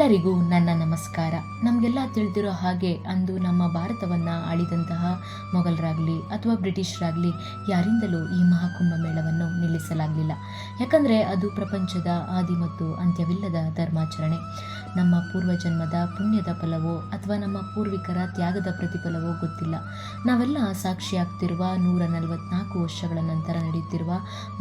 ಎಲ್ಲರಿಗೂ ನನ್ನ ನಮಸ್ಕಾರ. ನಮಗೆಲ್ಲ ತಿಳಿದಿರೋ ಹಾಗೆ ಅಂದು ನಮ್ಮ ಭಾರತವನ್ನು ಆಳಿದಂತಹ ಮೊಘಲರಾಗಲಿ ಅಥವಾ ಬ್ರಿಟಿಷರಾಗಲಿ ಯಾರಿಂದಲೂ ಈ ಮಹಾಕುಂಭ ಮೇಳವನ್ನು ನಿಲ್ಲಿಸಲಾಗಲಿಲ್ಲ. ಯಾಕಂದರೆ ಅದು ಪ್ರಪಂಚದ ಆದಿ ಮತ್ತು ಅಂತ್ಯವಿಲ್ಲದ ಧರ್ಮಾಚರಣೆ. ನಮ್ಮ ಪೂರ್ವಜನ್ಮದ ಪುಣ್ಯದ ಫಲವೋ ಅಥವಾ ನಮ್ಮ ಪೂರ್ವಿಕರ ತ್ಯಾಗದ ಪ್ರತಿಫಲವೋ ಗೊತ್ತಿಲ್ಲ. ನಾವೆಲ್ಲ ಸಾಕ್ಷಿಯಾಗ್ತಿರುವ ನೂರ ನಲವತ್ನಾಲ್ಕು ವರ್ಷಗಳ ನಂತರ ನಡೆಯುತ್ತಿರುವ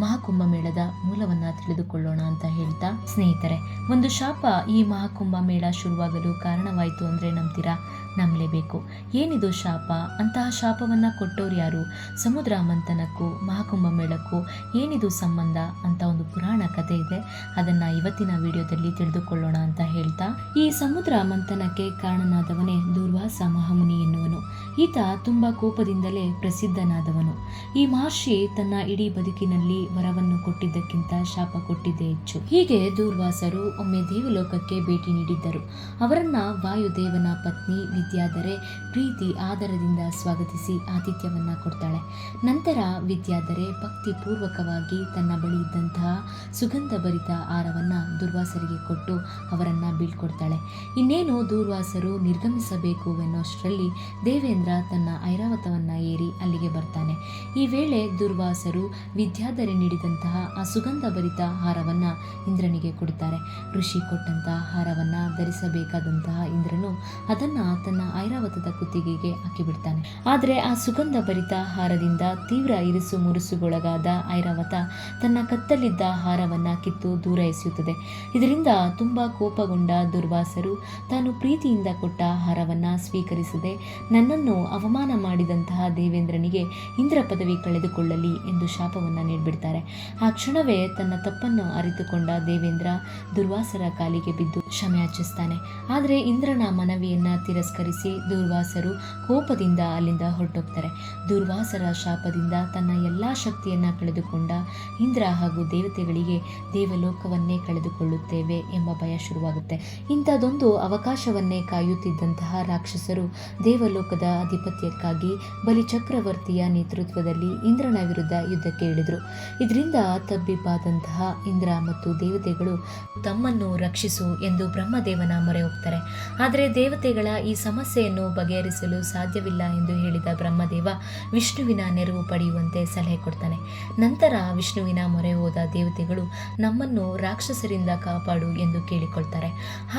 ಮಹಾಕುಂಭ ಮೇಳದ ಮೂಲವನ್ನು ತಿಳಿದುಕೊಳ್ಳೋಣ ಅಂತ ಹೇಳ್ತಾ ಸ್ನೇಹಿತರೆ, ಒಂದು ಶಾಪ ಈ ಮಹಾಕುಂಭ ಮೇಳ ಶುರುವಾಗಲು ಕಾರಣವಾಯಿತು ಅಂದರೆ ನಂಬ್ತೀರಾ? ನಂಬಲೇಬೇಕು. ಏನಿದು ಶಾಪ? ಅಂತಹ ಶಾಪವನ್ನು ಕೊಟ್ಟವ್ರು ಯಾರು? ಸಮುದ್ರ ಮಂಥನಕ್ಕೂ, ಮಹಾಕುಂಭ ಮೇಳಕ್ಕೂ ಏನಿದು ಸಂಬಂಧ? ಅಂತ ಒಂದು ಪುರಾಣ ಕಥೆ ಇದೆ. ಅದನ್ನು ಇವತ್ತಿನ ವಿಡಿಯೋದಲ್ಲಿ ತಿಳಿದುಕೊಳ್ಳೋಣ ಅಂತ ಹೇಳ್ತಾ, ಈ ಸಮುದ್ರ ಮಂಥನಕ್ಕೆ ಕಾರಣನಾದವನೇ ದುರ್ವಾಸ ಮಹಾಮುನಿ ಎನ್ನುವನು. ಈತ ತುಂಬ ಕೋಪದಿಂದಲೇ ಪ್ರಸಿದ್ಧನಾದವನು. ಈ ಮಹರ್ಷಿ ತನ್ನ ಇಡೀ ಬದುಕಿನಲ್ಲಿ ವರವನ್ನು ಕೊಟ್ಟಿದ್ದಕ್ಕಿಂತ ಶಾಪ ಕೊಟ್ಟಿದ್ದೇ ಹೆಚ್ಚು. ಹೀಗೆ ದೂರ್ವಾಸರು ಒಮ್ಮೆ ದೇವಲೋಕಕ್ಕೆ ಭೇಟಿ ನೀಡಿದ್ದರು. ಅವರನ್ನ ವಾಯುದೇವನ ಪತ್ನಿ ವಿದ್ಯಾಧರೆ ಪ್ರೀತಿ ಆದರದಿಂದ ಸ್ವಾಗತಿಸಿ ಆತಿಥ್ಯವನ್ನ ಕೊಡ್ತಾಳೆ. ನಂತರ ವಿದ್ಯಾಧರೆ ಭಕ್ತಿ ಪೂರ್ವಕವಾಗಿ ತನ್ನ ಬಳಿ ಇದ್ದಂತಹ ಸುಗಂಧ ಭರಿತ ಆಹಾರವನ್ನ ದುರ್ವಾಸರಿಗೆ ಕೊಟ್ಟು ಅವರನ್ನ ಬೀಳ್ಕೊಡ್ತಾಳೆ. ಇನ್ನೇನು ದೂರ್ವಾಸರು ನಿರ್ಗಮಿಸಬೇಕು ಎನ್ನುವಷ್ಟರಲ್ಲಿ ದೇವೇಂದ್ರ ತನ್ನ ಐರಾವತವನ್ನ ಏರಿ ಅಲ್ಲಿಗೆ ಬರ್ತಾನೆ. ಈ ವೇಳೆ ದುರ್ವಾಸರು ವಿದ್ಯಾಧರೆ ನೀಡಿದಂತಹ ಆ ಸುಗಂಧ ಭರಿತ ಹಾರವನ್ನ ಇಂದ್ರನಿಗೆ ಕೊಡುತ್ತಾರೆ ಋಷಿ ಕೊಟ್ಟಂತಹ ಹಾರವನ್ನ ಧರಿಸಬೇಕಾದಂತಹ ಇಂದ್ರನು ಅದನ್ನ ತನ್ನ ಐರಾವತದ ಕುತ್ತಿಗೆಗೆ ಹಾಕಿಬಿಡ್ತಾನೆ. ಆದರೆ ಆ ಸುಗಂಧ ಭರಿತ ಹಾರದಿಂದ ತೀವ್ರ ಇರಿಸು ಮುರುಸುಗೊಳಗಾದ ಐರಾವತ ತನ್ನ ಕತ್ತಲಿದ್ದ ಹಾರವನ್ನ ಕಿತ್ತು ದೂರ ಎಸೆಯುತ್ತದೆ. ಇದರಿಂದ ತುಂಬಾ ಕೋಪಗೊಂಡ ದುರ್ವಾಸರು ತಾನು ಪ್ರೀತಿಯಿಂದ ಕೊಟ್ಟ ಹಾರವನ್ನ ಸ್ವೀಕರಿಸದೆ ನನ್ನನ್ನು ಅವಮಾನ ಮಾಡಿದಂತಹ ದೇವೇಂದ್ರನಿಗೆ ಇಂದ್ರ ಪದವಿ ಕಳೆದುಕೊಳ್ಳಲಿ ಎಂದು ಶಾಪವನ್ನು ನೀಡಿಬಿಡ್ತಾರೆ. ಆ ಕ್ಷಣವೇ ತನ್ನ ತಪ್ಪನ್ನು ಅರಿತುಕೊಂಡ ದೇವೇಂದ್ರ ದುರ್ವಾಸರ ಕಾಲಿಗೆ ಬಿದ್ದು ಕ್ಷಮೆಯಾಚಿಸ್ತಾನೆ ಆದರೆ ಇಂದ್ರನ ಮನವಿಯನ್ನು ತಿರಸ್ಕರಿಸಿ ದುರ್ವಾಸರು ಕೋಪದಿಂದ ಅಲ್ಲಿಂದ ಹೊರಟೋಗ್ತಾರೆ. ದುರ್ವಾಸರ ಶಾಪದಿಂದ ತನ್ನ ಎಲ್ಲಾ ಶಕ್ತಿಯನ್ನ ಕಳೆದುಕೊಂಡ ಇಂದ್ರ ಹಾಗೂ ದೇವತೆಗಳಿಗೆ ದೇವಲೋಕವನ್ನೇ ಕಳೆದುಕೊಳ್ಳುತ್ತೇವೆ ಎಂಬ ಭಯ ಶುರುವಾಗುತ್ತೆ. ಇಂಥದೊಂದು ಅವಕಾಶವನ್ನೇ ಕಾಯುತ್ತಿದ್ದಂತಹ ರಾಕ್ಷಸರು ದೇವಲೋಕದ ಅಧಿಪತ್ಯಕ್ಕಾಗಿ ಬಲಿ ಚಕ್ರವರ್ತಿಯ ನೇತೃತ್ವದಲ್ಲಿ ಇಂದ್ರನ ವಿರುದ್ಧ ಯುದ್ಧಕ್ಕೆ ಇಳಿದರು. ಇದರಿಂದ ತಬ್ಬಿಬ್ಬಾದಂತಹ ಇಂದ್ರ ಮತ್ತು ದೇವತೆಗಳು ತಮ್ಮನ್ನು ರಕ್ಷಿಸು ಎಂದು ಬ್ರಹ್ಮದೇವನ ಮೊರೆ ಹೋಗ್ತಾರೆ. ಆದರೆ ದೇವತೆಗಳ ಈ ಸಮಸ್ಯೆಯನ್ನು ಬಗೆಹರಿಸಲು ಸಾಧ್ಯವಿಲ್ಲ ಎಂದು ಹೇಳಿದ ಬ್ರಹ್ಮದೇವ ವಿಷ್ಣುವಿನ ನೆರವು ಪಡೆಯುವಂತೆ ಸಲಹೆ ಕೊಡ್ತಾನೆ. ನಂತರ ವಿಷ್ಣುವಿನ ಮೊರೆ ಹೋದ ದೇವತೆಗಳು ನಮ್ಮನ್ನು ರಾಕ್ಷಸರಿಂದ ಕಾಪಾಡು ಎಂದು ಕೇಳಿಕೊಳ್ತಾರೆ.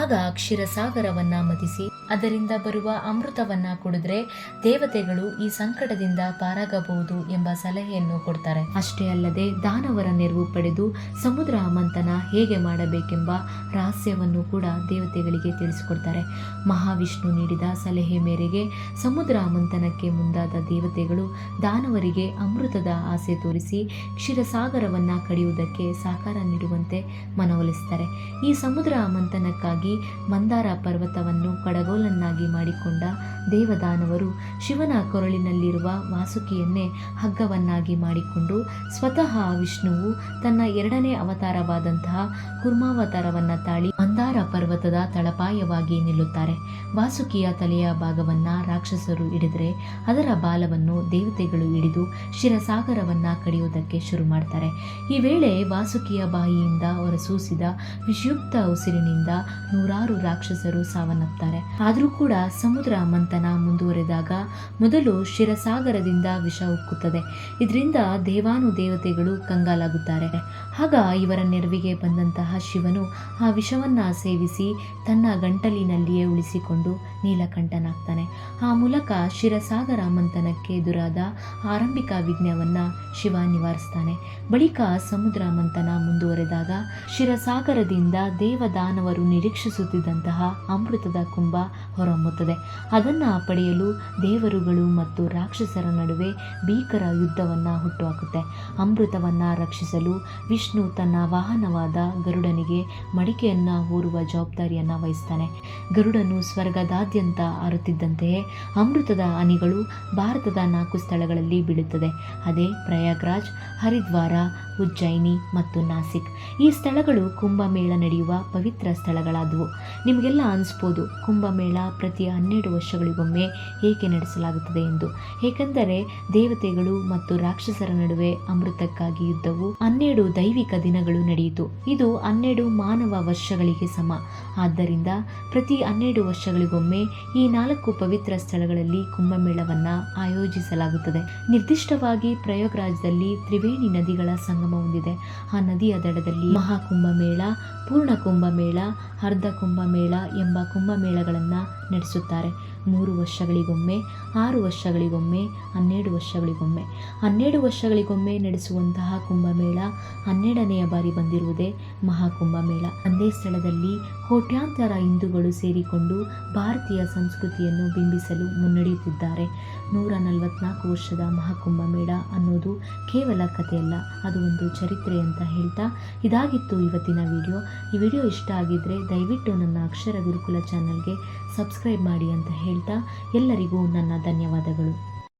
ಆಗ ಕ್ಷೀರಸಾಗರವನ್ನ ಮತಿಸಿ ಅದರಿಂದ ಬರುವ ಅಮೃತವನ್ನ ಕುಡಿದ್ರೆ ದೇವತೆಗಳು ಈ ಸಂಕಟದಿಂದ ಪಾರಾಗಬಹುದು ಎಂಬ ಸಲಹೆಯನ್ನು ಕೊಡ್ತಾರೆ. ಅಷ್ಟೇ ಅಲ್ಲದೆ ದಾನವರ ನೆರವು ಪಡೆದು ಸಮುದ್ರ ಮಂಥನ ಹೇಗೆ ಮಾಡಬೇಕೆಂಬ ರಹಸ್ಯವನ್ನು ಕೂಡ ದೇವತೆಗಳಿಗೆ ತಿಳಿಸಿಕೊಡ್ತಾರೆ. ಮಹಾವಿಷ್ಣು ನೀಡಿದ ಸಲಹೆ ಮೇರೆಗೆ ಸಮುದ್ರ ಮಂಥನಕ್ಕೆ ಮುಂದಾದ ದೇವತೆಗಳು ದಾನವರಿಗೆ ಅಮೃತದ ಆಸೆ ತೋರಿಸಿ ಕ್ಷೀರಸಾಗರವನ್ನು ಕಡಿಯುವುದಕ್ಕೆ ಸಹಕಾರ ನೀಡುವಂತೆ ಮನವೊಲಿಸ್ತಾರೆ ಈ ಸಮುದ್ರ ಮಂಥನಕ್ಕಾಗಿ ಮಂದಾರ ಪರ್ವತವನ್ನು ಕಡಗೋಲನ್ನಾಗಿ ಮಾಡಿಕೊಂಡ ದೇವದಾನವರು ಶಿವನ ಕೊರಳಿನಲ್ಲಿರುವ ವಾಸುಕಿಯನ್ನೇ ಹಗ್ಗವನ್ನಾಗಿ ಮಾಡಿಕೊಂಡು ಸ್ವತಃ ವಿಷ್ಣುವು ತನ್ನ ಎರಡನೇ ಅವತಾರವಾದಂತಹ ಕುರ್ಮಾವತಾರವನ್ನು ತಾಳಿ ಮಂದಾರ ಪರ್ವತದ ತಳಪಾಯವಾಗಿ ನಿಲ್ಲುತ್ತಾರೆ. ವಾಸುಕಿಯ ತಲೆಯ ಭಾಗವನ್ನ ರಾಕ್ಷಸರು ಹಿಡಿದರೆ ಅದರ ಬಾಲವನ್ನು ದೇವತೆಗಳು ಹಿಡಿದು ಶಿರಸಾಗರವನ್ನ ಕಡಿಯುವುದಕ್ಕೆ ಶುರು ಮಾಡ್ತಾರೆ. ಈ ವೇಳೆ ವಾಸುಕಿಯ ಬಾಯಿಯಿಂದ ಹೊರಸೂಸಿದ ವಿಷಯುಕ್ತ ಉಸಿರಿನಿಂದ ನೂರಾರು ರಾಕ್ಷಸರು ಸಾವನ್ನಪ್ತಾರೆ. ಆದರೂ ಕೂಡ ಸಮುದ್ರ ಮಂಥನ ಮುಂದುವರೆದಾಗ ಮೊದಲು ಶಿರಸಾಗರದಿಂದ ವಿಷ ಉಕ್ಕುತ್ತದೆ. ಇದರಿಂದ ದೇವಾನು ದೇವತೆಗಳು ಕಂಗಾಲಾಗುತ್ತಾರೆ. ಆಗ ಇವರ ನೆರವಿಗೆ ಬಂದಂತಹ ಶಿವನು ಆ ವಿಷವನ್ನ ಸೇವಿಸಿ ತನ್ನ ಗಂಟಲಿನಲ್ಲಿಯೇ ಉಳಿಸಿಕೊಂಡು ನೀಲಕಂಠನಾಗ್ತಾನೆ. ಆ ಮೂಲಕ ಶಿರಸಾಗರ ಮಂಥನಕ್ಕೆ ಎದುರಾದ ಆರಂಭಿಕ ವಿಘ್ನವನ್ನು ಶಿವ ನಿವಾರಿಸ್ತಾನೆ. ಬಳಿಕ ಸಮುದ್ರ ಮಂಥನ ಮುಂದುವರೆದಾಗ ಶಿರಸಾಗರದಿಂದ ದೇವದಾನವರು ನಿರೀಕ್ಷಿಸುತ್ತಿದ್ದಂತಹ ಅಮೃತದ ಕುಂಭ ಹೊರಹೊಮ್ಮುತ್ತದೆ. ಅದನ್ನು ಪಡೆಯಲು ದೇವರುಗಳು ಮತ್ತು ರಾಕ್ಷಸರ ನಡುವೆ ಭೀಕರ ಯುದ್ಧವನ್ನ ಹುಟ್ಟುಹಾಕುತ್ತೆ. ಅಮೃತವನ್ನ ರಕ್ಷಿಸಲು ವಿಷ್ಣು ತನ್ನ ವಾಹನವಾದ ಗರುಡನಿಗೆ ಮಡಿಕೆಯನ್ನ ಹೂರುವ ಜವಾಬ್ದಾರಿಯನ್ನ ವಹಿಸ್ತಾನೆ. ಗರುಡನು ಸ್ವರ್ಗದಾದ್ಯಂತ ಹಾರುತ್ತಿದ್ದಂತೆಯೇ ಅಮೃತದ ಹನಿಗಳು ಭಾರತದ ನಾಲ್ಕು ಸ್ಥಳಗಳಲ್ಲಿ ಬೀಳುತ್ತದೆ. ಅದೇ ಪ್ರಯಾಗ್ರಾಜ್, ಹರಿದ್ವಾರ, ಉಜ್ಜಯಿನಿ ಮತ್ತು ನಾಸಿಕ್. ಈ ಸ್ಥಳಗಳು ಕುಂಭಮೇಳ ನಡೆಯುವ ಪವಿತ್ರ ಸ್ಥಳಗಳಾದವು. ನಿಮಗೆಲ್ಲ ಅನಿಸ್ಬೋದು, ಕುಂಭಮೇಳ ಪ್ರತಿ ಹನ್ನೆರಡು ವರ್ಷಗಳಿಗೊಮ್ಮೆ ಏಕೆ ನಡೆಸಲಾಗುತ್ತದೆ ಎಂದು. ಏಕೆಂದರೆ ದೇವತೆಗಳು ಮತ್ತು ರಾಕ್ಷಸರ ನಡುವೆ ಅಮೃತಕ್ಕಾಗಿ ಯುದ್ಧವು ಹನ್ನೆರಡು ದೈವಿಕ ದಿನಗಳು ನಡೆಯಿತು. ಇದು ಹನ್ನೆರಡು ಮಾನವ ವರ್ಷಗಳಿಗೆ ಸಮ. ಆದ್ದರಿಂದ ಪ್ರತಿ ಹನ್ನೆರಡು ವರ್ಷಗಳಿಗೊಮ್ಮೆ ಈ ನಾಲ್ಕು ಪವಿತ್ರ ಸ್ಥಳಗಳಲ್ಲಿ ಕುಂಭಮೇಳವನ್ನು ಆಯೋಜಿಸಲಾಗುತ್ತದೆ. ನಿರ್ದಿಷ್ಟವಾಗಿ ಪ್ರಯೋಗರಾಜದಲ್ಲಿ ತ್ರಿವೇಣಿ ನದಿಗಳ ಸಂಗಮ ಹೊಂದಿದೆ. ಆ ನದಿಯ ದಡದಲ್ಲಿ ಮಹಾಕುಂಭಮೇಳ ಪೂರ್ಣ ಕುಂಭಮೇಳ ಅರ್ಧ ಕುಂಭಮೇಳ ಎಂಬ ಕುಂಭಮೇಳಗಳನ್ನು ನಡೆಸುತ್ತಾರೆ. ಮೂರು ವರ್ಷಗಳಿಗೊಮ್ಮೆ, ಆರು ವರ್ಷಗಳಿಗೊಮ್ಮೆ, ಹನ್ನೆರಡು ವರ್ಷಗಳಿಗೊಮ್ಮೆ. ಹನ್ನೆರಡು ವರ್ಷಗಳಿಗೊಮ್ಮೆ ನಡೆಸುವಂತಹ ಕುಂಭಮೇಳ ಹನ್ನೆರಡನೆಯ ಬಾರಿ ಬಂದಿರುವುದೇ ಮಹಾಕುಂಭಮೇಳ. ಒಂದೇ ಸ್ಥಳದಲ್ಲಿ ಕೋಟ್ಯಾಂತರ ಹಿಂದೂಗಳು ಸೇರಿಕೊಂಡು ಭಾರತೀಯ ಸಂಸ್ಕೃತಿಯನ್ನು ಬಿಂಬಿಸಲು ಮುನ್ನಡೆಯುತ್ತಿದ್ದಾರೆ. ನೂರ ನಲವತ್ನಾಲ್ಕು ವರ್ಷದ ಮಹಾಕುಂಭ ಮೇಳ ಅನ್ನೋದು ಕೇವಲ ಕಥೆಯಲ್ಲ, ಅದು ಒಂದು ಚರಿತ್ರೆ ಅಂತ ಹೇಳ್ತಾ ಇದಾಗಿತ್ತು ಇವತ್ತಿನ ವಿಡಿಯೋ. ಈ ವಿಡಿಯೋ ಇಷ್ಟ ಆಗಿದ್ದರೆ ದಯವಿಟ್ಟು ನನ್ನ ಅಕ್ಷರ ಗುರುಕುಲ ಚಾನಲ್ಗೆ ಸಬ್ಸ್ಕ್ರೈಬ್ ಮಾಡಿ ಅಂತ ಹೇಳ್ತಾ ಎಲ್ಲರಿಗೂ ನನ್ನ ಧನ್ಯವಾದಗಳು.